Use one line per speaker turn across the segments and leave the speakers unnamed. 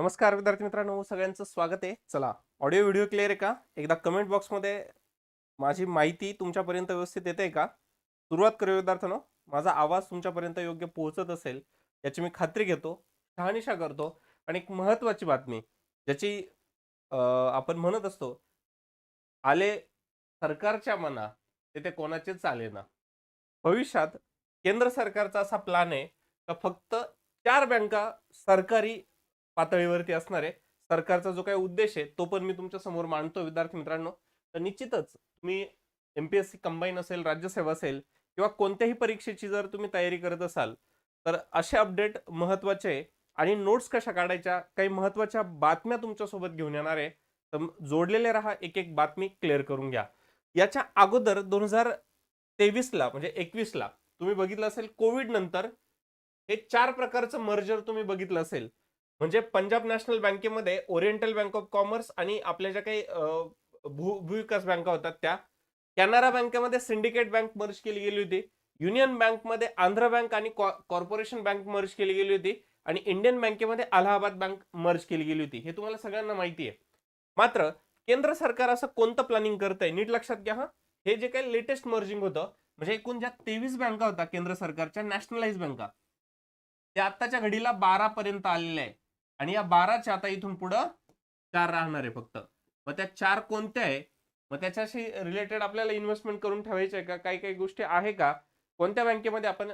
नमस्कार विद्यार्थी मित्रांनो सगळ्यांचं स्वागत आहे. चला ऑडिओ व्हिडिओ क्लिअर आहे का? एकदा कमेंट बॉक्समध्ये माझी माहिती तुमच्यापर्यंत व्यवस्थित येते का? सुरुवात करू विद्यार्थ्यांनो. माझा आवाज तुमच्यापर्यंत योग्य पोहोचत असेल याची मी खात्री घेतो शहानिशा करतो. आणि एक महत्त्वाची बातमी ज्याची आपण म्हणत असतो आले सरकारच्या मना तेथे कोणाचेच आले ना. भविष्यात केंद्र सरकारचा असा प्लान आहे का फक्त चार बँका सरकारी पातळीवरती असणार आहे. सरकारचा जो काही उद्देश आहे तो पण मी तुमच्यासमोर मांडतो विद्यार्थी मित्रांनो. तर निश्चितच तुम्ही एमपीएससी कंबाईन असेल राज्यसेवा असेल किंवा कोणत्याही परीक्षेची जर तुम्ही तयारी करत असाल तर असे अपडेट महत्त्वाचे आहे आणि नोट्स कशा काढायच्या काही महत्त्वाच्या बातम्या तुमच्यासोबत घेऊन येणार आहे. तर जोडलेले राहा एक एक बातमी क्लिअर करून घ्या. याच्या अगोदर दोन हजार तेवीसला म्हणजे एकवीसला तुम्ही बघितलं असेल कोविड नंतर हे चार प्रकारचं मर्जर तुम्ही बघितलं असेल. म्हणजे पंजाब नॅशनल बँकेमध्ये ओरिएंटल बँक ऑफ कॉमर्स आणि आपल्या ज्या काही भू भूविकास बँका होतात त्या कॅनरा बँकेमध्ये सिंडिकेट बँक मर्ज केली गेली होती युनियन बँकमध्ये आंध्र बँक आणि कॉर्पोरेशन बँक मर्ज केली गेली होती आणि इंडियन बँकेमध्ये अलाहाबाद बँक मर्ज केली गेली होती. हे तुम्हाला सगळ्यांना माहिती आहे. मात्र केंद्र सरकार असं कोणतं प्लॅनिंग करतंय नीट लक्षात घ्या हा. हे जे काही लेटेस्ट मर्जिंग होतं म्हणजे एकूण ज्या तेवीस बँका होत्या केंद्र सरकारच्या नॅशनलाइज बँका त्या आत्ताच्या घडीला बारा पर्यंत आलेल्या आहे आणि या बाराच्या आता इथून पुढं चार राहणार आहे फक्त. मग त्या चार कोणत्या आहे? मग त्याच्याशी रिलेटेड आपल्याला इन्व्हेस्टमेंट करून ठेवायचे आहे का? काही काही गोष्टी आहे का? कोणत्या बँकेमध्ये आपण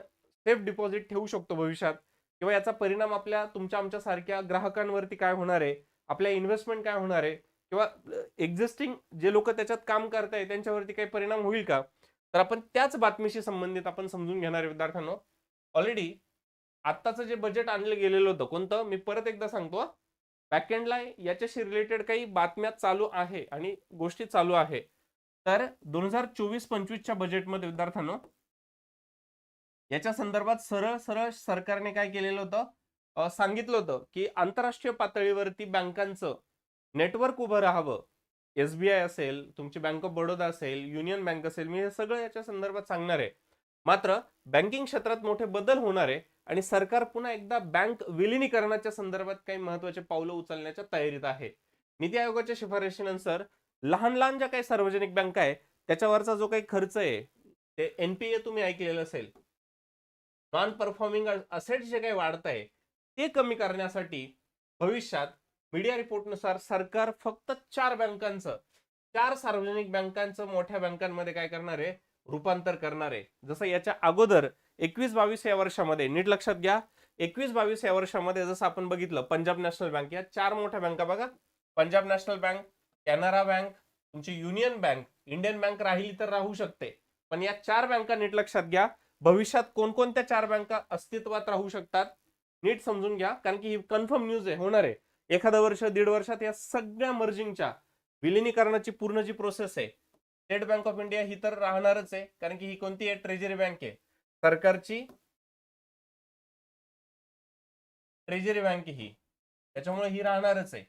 सेफ डिपॉझिट ठेवू शकतो भविष्यात? किंवा याचा परिणाम आपल्या तुमच्या आमच्यासारख्या ग्राहकांवरती काय होणार आहे? आपल्या इन्व्हेस्टमेंट काय होणार आहे? किंवा एक्झिस्टिंग जे लोक त्याच्यात काम करताय त्यांच्यावरती काही परिणाम होईल का? तर आपण त्याच बातमीशी संबंधित आपण समजून घेणार आहे विद्यार्थ्यांनो. ऑलरेडी आत्ताचं जे बजेट आणलं गेलेलं होतं कोणतं? मी परत एकदा सांगतो बॅकएंडला याच्याशी रिलेटेड काही बातम्या चालू आहे आणि गोष्टी चालू आहे. तर दोन हजार चोवीस पंचवीसच्या बजेटमध्ये विद्यार्थ्यांनो याच्या संदर्भात सरळ सरळ सरकारने काय केलेलं होतं? सांगितलं होतं की आंतरराष्ट्रीय पातळीवरती बँकांचं नेटवर्क उभं राहावं. एसबीआय असेल तुमची बँक ऑफ बडोदा असेल युनियन बँक असेल मी हे सगळं याच्या संदर्भात सांगणार आहे. मात्र बँकिंग क्षेत्रात मोठे बदल होणार आहे. आणि सरकार पुन्हा एकदा बँक विलिनीकरणाच्या संदर्भात काही महत्त्वाचे पावलं उचलण्याच्या तयारीत आहे. नीती आयोगाच्या शिफारशीनुसार लहान लहान ज्या काही सार्वजनिक बँका आहे त्याच्यावरचा जो काही खर्च आहे ते एनपीए तुम्ही ऐकलेलं असेल. नॉन परफॉर्मिंग असेट जे काही वाढत आहे ते कमी करण्यासाठी भविष्यात मीडिया रिपोर्टनुसार सरकार फक्त चार बँकांचं चार सार्वजनिक बँकांचं मोठ्या बँकांमध्ये काय करणार आहे? रूपांतर करणार आहे. जसं याच्या अगोदर एकवीस बावीस या वर्षामध्ये नीट लक्षात घ्या. एकवीस बावीस या वर्षामध्ये जसं आपण बघितलं पंजाब नॅशनल बँक या चार मोठ्या बँका बघा. Punjab national bank Canara bank तुमची युनियन बँक इंडियन बँक राहिली तर राहू शकते. पण या चार बँका नीट लक्षात घ्या. भविष्यात कोणकोणत्या चार बँका अस्तित्वात राहू शकतात नीट समजून घ्या. कारण की ही कन्फर्म न्यूज आहे होणार आहे. एखादं वर्ष दीड वर्षात या सगळ्या मर्जिंगच्या विलिनीकरणाची पूर्ण जी प्रोसेस आहे स्टेट बँक ऑफ इंडिया ही तर राहणारच आहे. कारण की ही कोणती आहे? ट्रेजरी बँक आहे. सरकारची ट्रेजरी बँक ही. त्याच्यामुळे ही राहणारच आहे.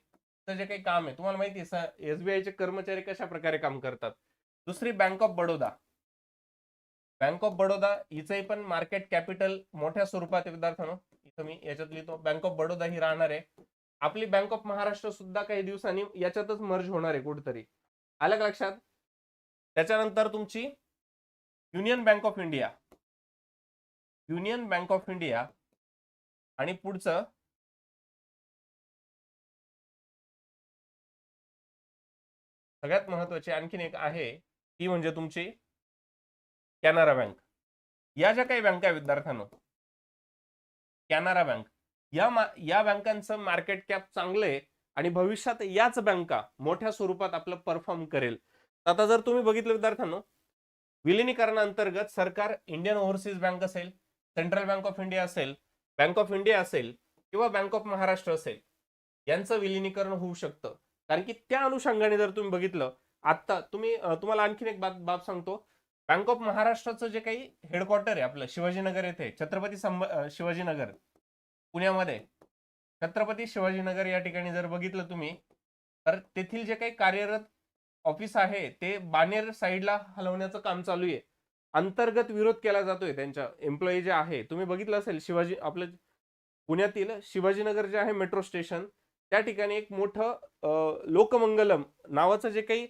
तर जे काही काम आहे तुम्हाला माहिती आहे एसबीआय चे कर्मचारी कशा प्रकारे काम करतात? दुसरी bank of Baroda bank of Baroda हिचंही पण मार्केट कॅपिटल मोठ्या स्वरूपात आहे विद्यार्थ्यांनो. इथं मी याच्यात लिहितो बँक ऑफ बडोदा ही राहणार आहे. आपली बँक ऑफ महाराष्ट्र सुद्धा काही दिवसांनी याच्यातच मर्ज होणार आहे कुठेतरी. आलं का लक्षात? त्याच्यानंतर तुमची union bank of India union bank of India आणि पुढचं सगळ्यात महत्वाची आणखीन एक आहे ती म्हणजे तुमची कॅनरा बँक. या ज्या काही बँका आहे विद्यार्थ्यांनो कॅनरा बँक या मा- या बँकांचं मार्केट कॅप चांगलं आहे आणि भविष्यात याच बँका मोठ्या स्वरूपात आपलं परफॉर्म करेल. आता जर तुम्ही बघितलं विद्यार्थ्यांनो विलिनीकरणाअंतर्गत सरकार इंडियन ओव्हरसीज बँक असेल सेंट्रल बँक ऑफ इंडिया असेल बँक ऑफ इंडिया असेल किंवा बँक ऑफ महाराष्ट्र असेल यांचं विलिनीकरण होऊ शकतं. कारण की त्या अनुषंगाने जर तुम्ही बघितलं आता तुम्ही तुम्हाला आणखीन एक बाब बाब सांगतो. बँक ऑफ महाराष्ट्राचं जे काही हेडक्वार्टर आहे आपलं शिवाजीनगर येथे छत्रपती संभ शिवाजीनगर पुण्यामध्ये. छत्रपती शिवाजीनगर या ठिकाणी जर बघितलं तुम्ही तर तेथील जे काही कार्यरत ऑफिस आहे ते बानेर साईडला हलवण्याचं काम चालू आहे. अंतर्गत विरोध केला जातोय त्यांच्या एम्प्लॉई जे आहे. तुम्ही बघितलं असेल शिवाजी आपलं पुण्यातील शिवाजीनगर जे आहे मेट्रो स्टेशन त्या ठिकाणी एक मोठं लोकमंगलम नावाचं जे काही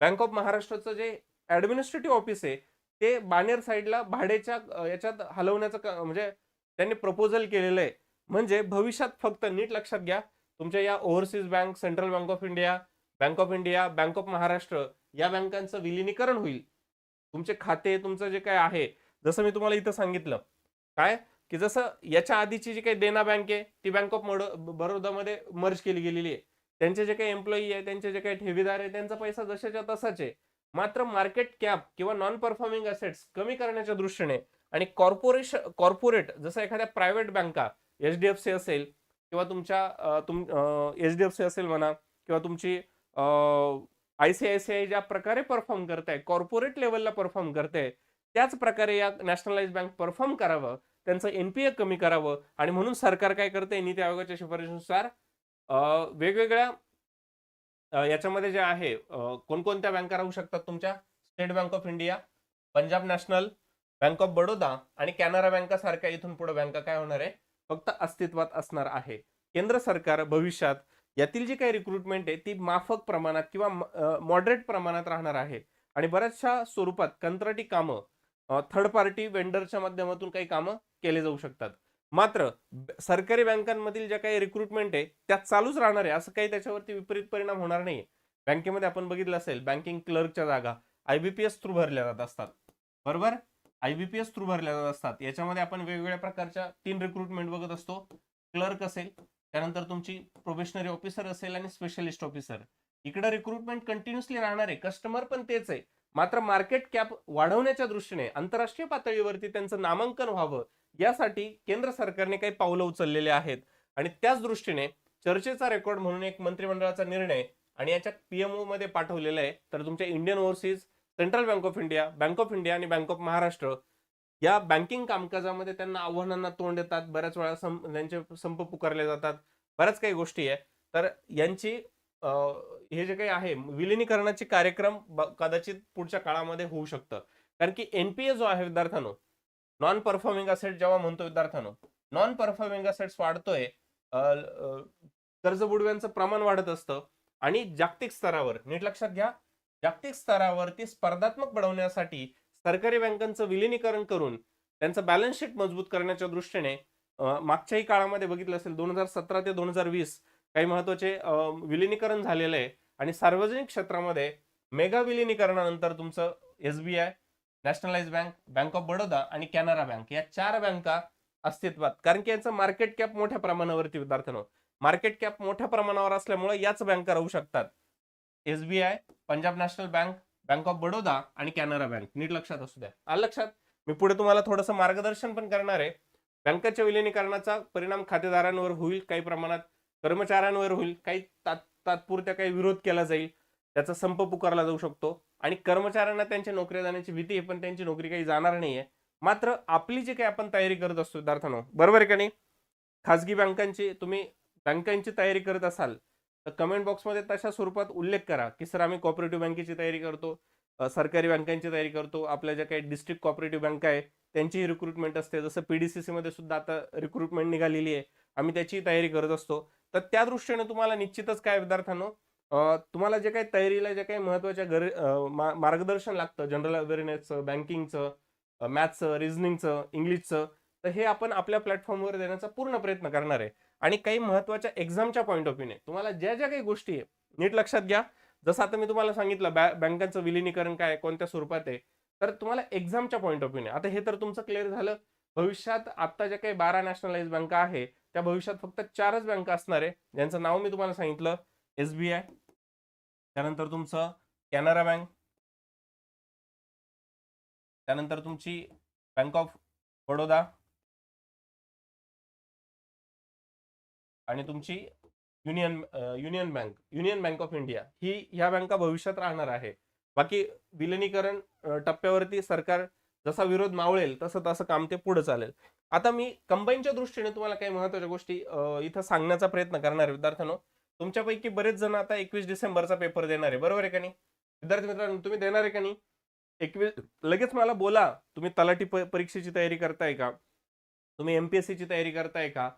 बँक ऑफ महाराष्ट्राचं जे ऍडमिनिस्ट्रेटिव्ह ऑफिस आहे ते बानेर साईडला भाडेच्या याच्यात हलवण्याचं म्हणजे त्यांनी प्रपोजल केलेलं आहे. म्हणजे भविष्यात फक्त नीट लक्षात घ्या तुमच्या या overseas bank central bank of India bank of India bank of Maharashtra या बँकांचं विलिनीकरण होईल. तुमचे खाते तुमचं जे काय आहे जसं मी तुम्हाला इथं सांगितलं. काय? की जसं याच्या आधीची जी काही देना बँक आहे ती बँक ऑफ बडोदामध्ये मर्ज केली गेलेली आहे. त्यांचे जे काही एम्प्लॉई आहे त्यांचे जे काही ठेवीदार आहे त्यांचा पैसा जशाच्या तसाच आहे. मात्र मार्केट कॅप किंवा नॉन परफॉर्मिंग असेट्स कमी करण्याच्या दृष्टीने आणि कॉर्पोरेशन कॉर्पोरेट जसं एखाद्या प्रायव्हेट बँका एच डी एफ सी असेल किंवा तुमच्या तुम एच डी एफ सी असेल म्हणा किंवा तुमची आयसीआयसीआय आय सी आय ज्या प्रकारे परफॉर्म करते कॉर्पोरेट लेवलला परफॉर्म करते त्याच प्रकारे या नॅशनलाइज बँक परफॉर्म करावं त्यांचं एनपीए कमी करावं आणि म्हणून सरकार काय करते नीती आयोगाच्या शिफारशीनुसार वेगवेगळ्या याच्यामध्ये जे आहे कोणकोणत्या बँका राहू शकतात तुमच्या? State bank of India Punjab national bank of Baroda आणि कॅनरा बँका सारख्या इथून पुढे बँका काय होणार आहे? फक्त अस्तित्वात असणार आहे. केंद्र सरकार भविष्यात यातील जी काही रिक्रुटमेंट आहे ती माफक प्रमाणात किंवा मॉडरेट प्रमाणात राहणार आहे. आणि बऱ्याचशा स्वरूपात कंत्राटी कामं थर्ड पार्टी वेंडरच्या माध्यमातून काही कामं केले जाऊ शकतात. मात्र सरकारी बँकांमधील ज्या काही रिक्रुटमेंट आहे त्या चालूच राहणार आहे. असं काही त्याच्यावरती विपरीत परिणाम होणार नाही बँकेमध्ये आपण बघितलं असेल बँकिंग क्लर्कच्या जागा आयबीपीएस थ्रू भरल्या जात असतात. बरोबर? आयबीपीएस थ्रू भरल्या जात असतात. याच्यामध्ये आपण वेगवेगळ्या प्रकारच्या तीन रिक्रुटमेंट बघत असतो. क्लर्क असेल त्यानंतर तुमची प्रोबेशनरी ऑफिसर असेल आणि स्पेशलिस्ट ऑफिसर इकडे रिक्रुटमेंट कंटिन्युअसली राहणार आहे कस्टमर पण तेच आहे. मात्र मार्केट कॅप वाढवण्याच्या दृष्टीने आंतरराष्ट्रीय पातळीवरती त्यांचं नामांकन व्हावं यासाठी केंद्र सरकारने काही पावलं उचललेले आहेत. आणि त्याच दृष्टीने चर्चेचा रेकॉर्ड म्हणून एक मंत्रिमंडळाचा निर्णय आणि याच्या पीएमओ मध्ये पाठवलेला आहे. तर तुमच्या Indian overseas central bank of India bank of India आणि बँक ऑफ महाराष्ट्र या बँकिंग कामकाजामध्ये त्यांना आव्हानांना तोंड देतात बऱ्याच वेळा सं त्यांचे संप पुकारले जातात बऱ्याच काही गोष्टी आहे. तर यांची हे जे काही आहे विलिनीकरणाचे कार्यक्रम कदाचित पुढच्या काळामध्ये होऊ शकतं. कारण की एनपीए जो आहे विद्यार्थ्यांनो नॉन परफॉर्मिंग असेट जेव्हा म्हणतो विद्यार्थ्यांनो नॉन परफॉर्मिंग असेट्स वाढतोय कर्ज बुडव्यांचं प्रमाण वाढत असतं आणि जागतिक स्तरावर नीट लक्षात घ्या जागतिक स्तरावरती स्पर्धात्मक बनवण्यासाठी सरकारी बँकांचं विलिनीकरण करून त्यांचं बॅलन्स शीट मजबूत करण्याच्या दृष्टीने मागच्याही काळामध्ये बघितलं असेल दोन हजार सतरा ते दोन हजार वीस काही महत्त्वाचे विलिनीकरण झालेलं आहे. आणि सार्वजनिक क्षेत्रामध्ये मेगा विलिनीकरणानंतर तुमचं S B I nationalise bank bank of Baroda आणि कॅनरा बँक या चार बँका अस्तित्वात. कारण की यांचं मार्केट कॅप मोठ्या प्रमाणावरती विद्यार्थ्यांनो. मार्केट कॅप मोठ्या प्रमाणावर असल्यामुळे याच बँका राहू शकतात. SBI Punjab national bank bank of Baroda आणि कॅनरा बँक. नीट लक्षात असू द्या. आलं लक्षात? मी पुढे तुम्हाला थोडंसं मार्गदर्शन पण करणार आहे. बँकेच्या विलिनीकरणाचा परिणाम खातेदारांवर होईल काही प्रमाणात कर्मचाऱ्यांवर होईल काही तात तात्पुरत्या काही विरोध केला जाईल त्याचा संप पुकारला जाऊ शकतो. आणि कर्मचाऱ्यांना त्यांच्या नोकऱ्या जाण्याची भीती आहे पण त्यांची नोकरी काही जाणार नाहीये. मात्र आपली जी काही आपण तयारी करत असतो विद्यार्थ्यांनो बरोबर आहे का नाही? खाजगी बँकांची तुम्ही बँकांची तयारी करत असाल तर कमेंट बॉक्समध्ये तशा स्वरूपात उल्लेख करा की सर आम्ही कॉपरेटिव्ह बँकेची तयारी करतो सरकारी बँकांची तयारी करतो आपल्या ज्या काही डिस्ट्रिक्ट कॉपरेटिव्ह बँका आहे त्यांचीही रिक्रुटमेंट असते. जसं पीडीसीसी मध्ये सुद्धा आता रिक्रुटमेंट निघालेली आहे. आम्ही त्याची तयारी करत असतो. तर त्या दृष्टीने तुम्हाला निश्चितच काय विद्यार्थ्यांनो तुम्हाला जे काही तयारीला जे काही महत्त्वाच्या गर मा- मार्गदर्शन लागतं जनरल अवेअरनेसचं बँकिंगचं मॅथ्सचं रिझनिंगचं इंग्लिशचं तर हे आपण आपल्या प्लॅटफॉर्मवर देण्याचा पूर्ण प्रयत्न करणार आहे. आणि काही महत्त्वाच्या एक्झामच्या पॉईंट ऑफ व्ह्यूने तुम्हाला ज्या ज्या काही गोष्टी आहे नीट लक्षात घ्या. जसं आता मी तुम्हाला सांगितलं बॅ बँकांचं विलिनीकरण काय कोणत्या स्वरूपात आहे तर तुम्हाला एक्झामच्या पॉईंट ऑफ व्ह्यूने आता हे तर तुमचं क्लिअर झालं. भविष्यात आता ज्या काही बारा नॅशनलाइज बँका आहे त्या भविष्यात फक्त चारच बँका असणार आहे. ज्यांचं नाव मी तुम्हाला सांगितलं एसबीआय त्यानंतर तुमचं कॅनरा बँक त्यानंतर तुमची बँक ऑफ बडोदा आणि तुमची union union bank union bank of India ही ह्या बँका भविष्यात राहणार आहे. बाकी विलिनीकरण टप्प्यावरती सरकार जसा विरोध मावळेल तसं तसं काम ते पुढे चालेल. आता मी कंबाईनच्या दृष्टीने तुम्हाला काही महत्त्वाच्या गोष्टी इथं सांगण्याचा प्रयत्न करणार आहे विद्यार्थ्यांनो. तुमच्यापैकी बरेच जण आता एकवीस डिसेंबरचा पेपर देणार आहे. बरोबर आहे का नाही? विद्यार्थी मित्रांनो तुम्ही देणार आहे का नाही? एकवीस लगेच मला बोला तुम्ही तलाठी परीक्षेची तयारी करताय का? तुम्ही एमपीएससी ची तयारी करताय का?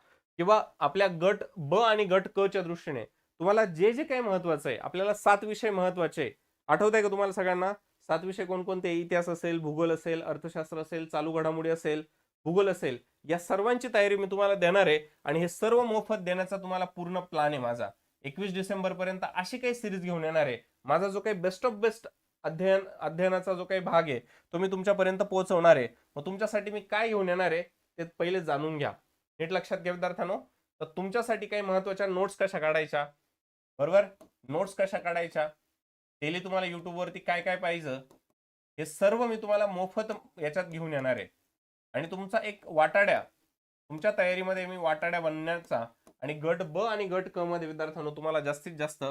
किंवा आपल्या गट ब आणि गट क च्या दृष्टीने तुम्हाला जे जे काही महत्वाचं आहे आपल्याला सात विषय महत्त्वाचे आहे. आठवत आहे का तुम्हाला सगळ्यांना? सात विषय कोणकोणते? इतिहास असेल भूगोल असेल अर्थशास्त्र असेल चालू घडामोडी असेल भूगोल असेल या सर्वांची तयारी मी तुम्हाला देणार आहे आणि हे सर्व मोफत देण्याचा तुम्हाला पूर्ण प्लॅन आहे माझा. एकवीस डिसेंबर पर्यंत अशी काही सिरीज घेऊन येणार आहे. माझा जो काही बेस्ट ऑफ बेस्ट अध्ययन अध्ययनाचा जो काही भाग आहे तो मी तुमच्यापर्यंत पोहोचवणार आहे. मग तुमच्यासाठी मी काय घेऊन येणार आहे ते पहिले जाणून घ्या. नीट लक्षात घ्या विद्यार्थ्यांनो. तर तुमच्यासाठी काही महत्त्वाच्या नोट्स कशा काढायच्या? बरोबर? नोट्स कशा काढायच्या? डेली तुम्हाला युट्यूबवरती काय काय पाहिजे? हे सर्व मी तुम्हाला मोफत याच्यात घेऊन येणार आहे. आणि तुमचा एक वाटाड्या. तुमच्या तयारीमध्ये मी वाटाड्या बनण्याचा आणि गट ब आणि गट क मध्ये विद्यार्थ्यांनो तुम्हाला जास्तीत जास्त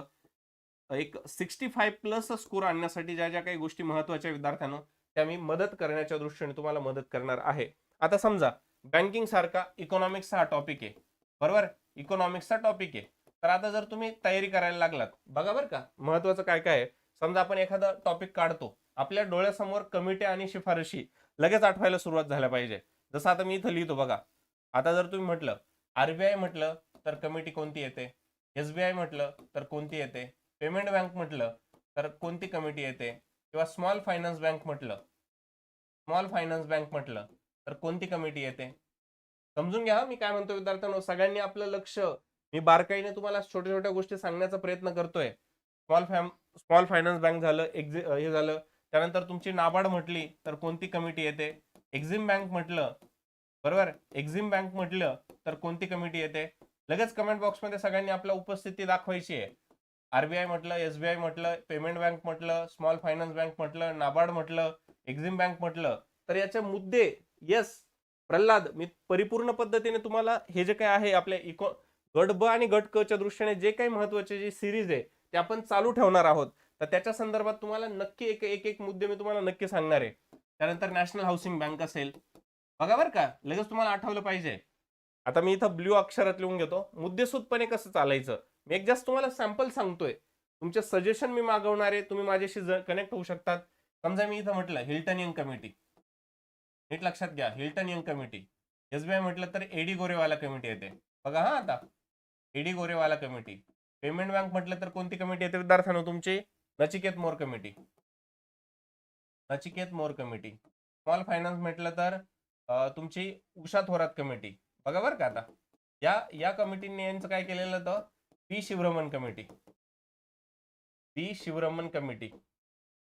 एक सिक्स्टी फाईव्ह प्लस स्कोर आणण्यासाठी ज्या ज्या काही गोष्टी महत्त्वाच्या विद्यार्थ्यांनो त्या मी मदत करण्याच्या दृष्टीने तुम्हाला मदत करणार आहे. आता समजा बँकिंग सारखा इकॉनॉमिक्स हा टॉपिक आहे. बरोबर? इकॉनॉमिक्सचा टॉपिक आहे. तर आता जर तुम्ही तयारी करायला लागलात बघा बरं का महत्वाचं काय काय आहे. समजा आपण एखादा टॉपिक काढतो आपल्या डोळ्यासमोर कमिटी आणि शिफारशी लगेच आठवायला सुरुवात झाल्या पाहिजे. जसं आता मी इथं लिहितो बघा. आता जर तुम्ही म्हटलं आरबीआय म्हटलं तर कमिटी कोणती येते? एसबीआय म्हटलं तर कोणती येते? पेमेंट बँक म्हटलं तर कोणती कमिटी येते? किंवा स्मॉल फायनान्स बँक म्हटलं स्मॉल फायनान्स बँक म्हटलं तर कोणती कमिटी येते? समजून घ्या मी काय म्हणतो विद्यार्थ्यांनो सगळ्यांनी आपलं लक्ष मी बारकाईने तुम्हाला छोट्या छोट्या गोष्टी सांगण्याचा प्रयत्न करतोय. Small fam small finance bank झालं एक्झि हे झालं त्यानंतर तुमची नाबार्ड म्हटली तर कोणती कमिटी येते? एक्झिम बँक म्हटलं बरोबर? एक्झिम बँक म्हटलं तर कोणती कमिटी येते? लगेच कमेंट बॉक्समध्ये सगळ्यांनी आपल्या उपस्थिती दाखवायची आहे. आरबीआय म्हटलं एसबीआय म्हटलं पेमेंट बँक म्हटलं स्मॉल फायनान्स बँक म्हटलं नाबार्ड म्हटलं एक्झिम बँक म्हटलं तर याचे मुद्दे येस प्रल्हाद मी परिपूर्ण पद्धतीने तुम्हाला हे जे काय आहे आपल्या इको गट ब आणि गट क च्या दृष्टीने जे काही महत्त्वाचे जे सिरीज आहे ते आपण चालू ठेवणार आहोत. तर त्याच्या संदर्भात तुम्हाला नक्की एक एक एक मुद्दे मी तुम्हाला नक्की सांगणार आहे. त्यानंतर नॅशनल हाऊसिंग बँक असेल. बघा बरं का लगेच तुम्हाला आठवलं पाहिजे. आता मी इथं ब्ल्यू अक्षरात लिहून घेतो. मुद्देसूदपणे कसं चालायचं? मी एक जास्त तुम्हाला सॅम्पल सांगतोय. तुमचे सजेशन मी मागवणार आहे. तुम्ही माझ्याशी कनेक्ट होऊ शकतात. समजा मी इथं म्हटलं हिल्टन यंग कमिटी नीट लक्षात घ्या. Hilton young committee. एसबीआय म्हटलं तर एडी गोरेवाला कमिटी येते. बघा हा आता. A D Gorewala committee. Payment bank म्हटलं तर कोणती कमिटी येते? विद्यार्थ्यांनो तुमची Nachiket Mor committee. Nachiket Mor committee. Small finance म्हटलं तर तुमची उषा थोरात कमिटी. बघा बरं का आता. या या कमिटीने यांचं काय केलेलं होतं? P Sivaraman committee. P Sivaraman committee.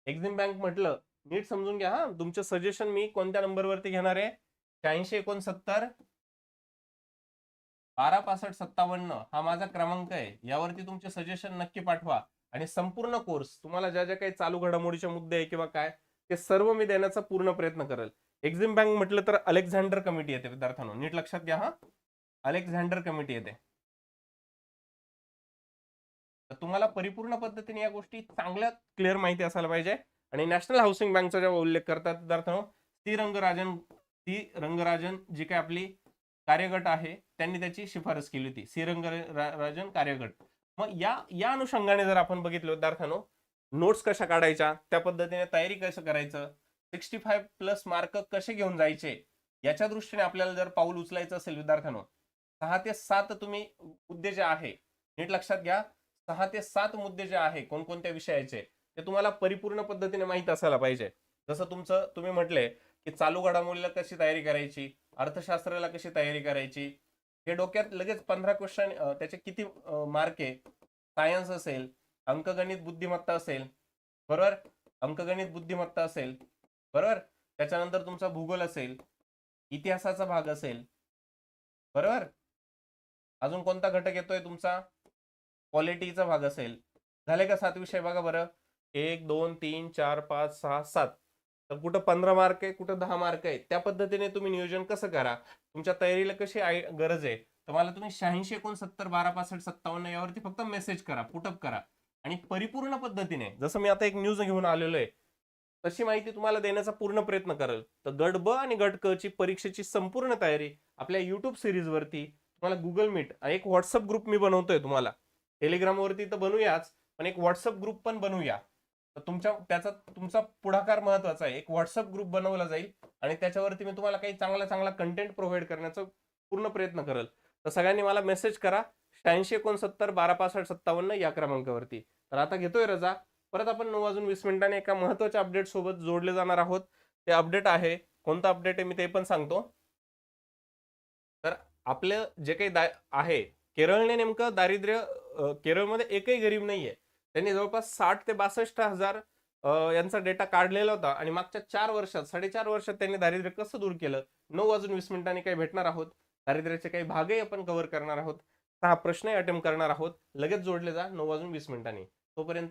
Exim bank म्हटलं नीट समजून घ्या हा. तुमचं सजेशन मी कोणत्या नंबरवरती घेणार आहे? शहाऐंशी एकोणसत्तर बारा पासष्ट सत्तावन्न हा माझा क्रमांक आहे. यावरती तुमचे सजेशन नक्की पाठवा. आणि संपूर्ण कोर्स तुम्हाला ज्या ज्या काही चालू घडामोडीचे मुद्दे आहे किंवा काय ते सर्व मी देण्याचा पूर्ण प्रयत्न करेल. एक्झिम बँक म्हटलं तर अलेक्झांडर कमिटी येते विद्यार्थ्यांनो. नीट लक्षात घ्या हा. अलेक्झांडर कमिटी येते. तुम्हाला परिपूर्ण पद्धतीने या गोष्टी चांगल्या क्लिअर माहिती असायला पाहिजे. आणि नॅशनल हाऊसिंग बँकचा जेव्हा उल्लेख करतात विद्यार्थ्यांनो ती रंगराजन ती रंगराजन जी काही आपली कार्यगट आहे त्यांनी त्याची शिफारस केली होती. सी रंगराजन कार्यगट. मग या या अनुषंगाने जर आपण बघितलं विद्यार्थ्यांनो नोट्स कशा काढायच्या त्या पद्धतीने तयारी कसं करायचं सिक्स्टी फाईव्ह प्लस मार्क कसे घेऊन जायचे याच्या दृष्टीने आपल्याला जर पाऊल उचलायचं असेल विद्यार्थ्यांनो सहा ते सात तुम्ही मुद्दे जे आहे नीट लक्षात घ्या सहा ते सात मुद्दे जे आहे कोणकोणत्या विषयाचे ते तुम्हाला परिपूर्ण पद्धतीने माहीत असायला पाहिजे. जसं तुमचं तुम्ही म्हटले की चालू घडामोडीला कशी तयारी करायची अर्थशास्त्राला कशी तयारी करायची हे डोक्यात लगेच पंधरा क्वेश्चन त्याचे किती मार्क आहे सायन्स असेल अंकगणित बुद्धिमत्ता असेल बरोबर? अंकगणित बुद्धिमत्ता असेल बरोबर? त्याच्यानंतर तुमचा भूगोल असेल इतिहासाचा भाग असेल बरोबर? अजून कोणता घटक येतोय तुमचा? पॉलिटीचा भाग असेल. झाले का सात विषय? बघा बरं. एक दोन तीन चार पाच सहा सात. तर कुठं पंधरा मार्क आहे कुठं दहा मार्क आहे त्या पद्धतीने तुम्ही नियोजन कसं करा? तुमच्या तयारीला कशी आय- गरज आहे? तर मला तुम्ही शहाऐंशी एकोणसत्तर बारा पासष्ट सत्तावन्न यावरती फक्त मेसेज करा पुटअप करा. आणि परिपूर्ण पद्धतीने जसं मी आता एक न्यूज घेऊन आलेलो आहे तशी माहिती तुम्हाला देण्याचा पूर्ण प्रयत्न करेल. तर गट ब आणि गट क ची परीक्षेची संपूर्ण तयारी आपल्या युट्यूब सिरीजवरती तुम्हाला गुगल मीट एक व्हॉट्सअप ग्रुप मी बनवतोय तुम्हाला. टेलिग्रामवरती तर बनवूयाच पण एक व्हॉट्सअप ग्रुप पण बनवूया तर तुमच्या त्याचा तुमचा पुढाकार महत्त्वाचा आहे. एक व्हॉट्सअप ग्रुप बनवला जाईल आणि त्याच्यावरती मी तुम्हाला काही चांगला चांगला कंटेंट प्रोव्हाइड करण्याचा पूर्ण प्रयत्न करेल. तर सगळ्यांनी मला मेसेज करा. शहाऐंशी एकोणसत्तर बारा पासष्ट सत्तावन्न या क्रमांकावरती. तर आता घेतोय रजा. परत आपण नऊ वाजून वीस मिनिटांनी एका महत्त्वाच्या अपडेट सोबत जोडले जाणार आहोत. ते अपडेट आहे. कोणतं अपडेट आहे मी ते पण सांगतो. तर आपलं जे काही दा आहे केरळने नेमकं दारिद्र्य केरळमध्ये एकही गरीब नाहीये. त्यांनी जवळपास साठ ते बासष्ट हजार यांचा डेटा काढलेला होता आणि मागच्या चार वर्षात साडेचार वर्षात त्यांनी दारिद्र्य कसं दूर केलं? नऊ वाजून वीस मिनिटांनी काही भेटणार आहोत. दारिद्र्याचे काही भागही आपण कव्हर करणार आहोत. हा प्रश्नही अटेम्प्ट करणार आहोत. लगेच जोडले जा नऊ वाजून वीस मिनिटांनी. तोपर्यंत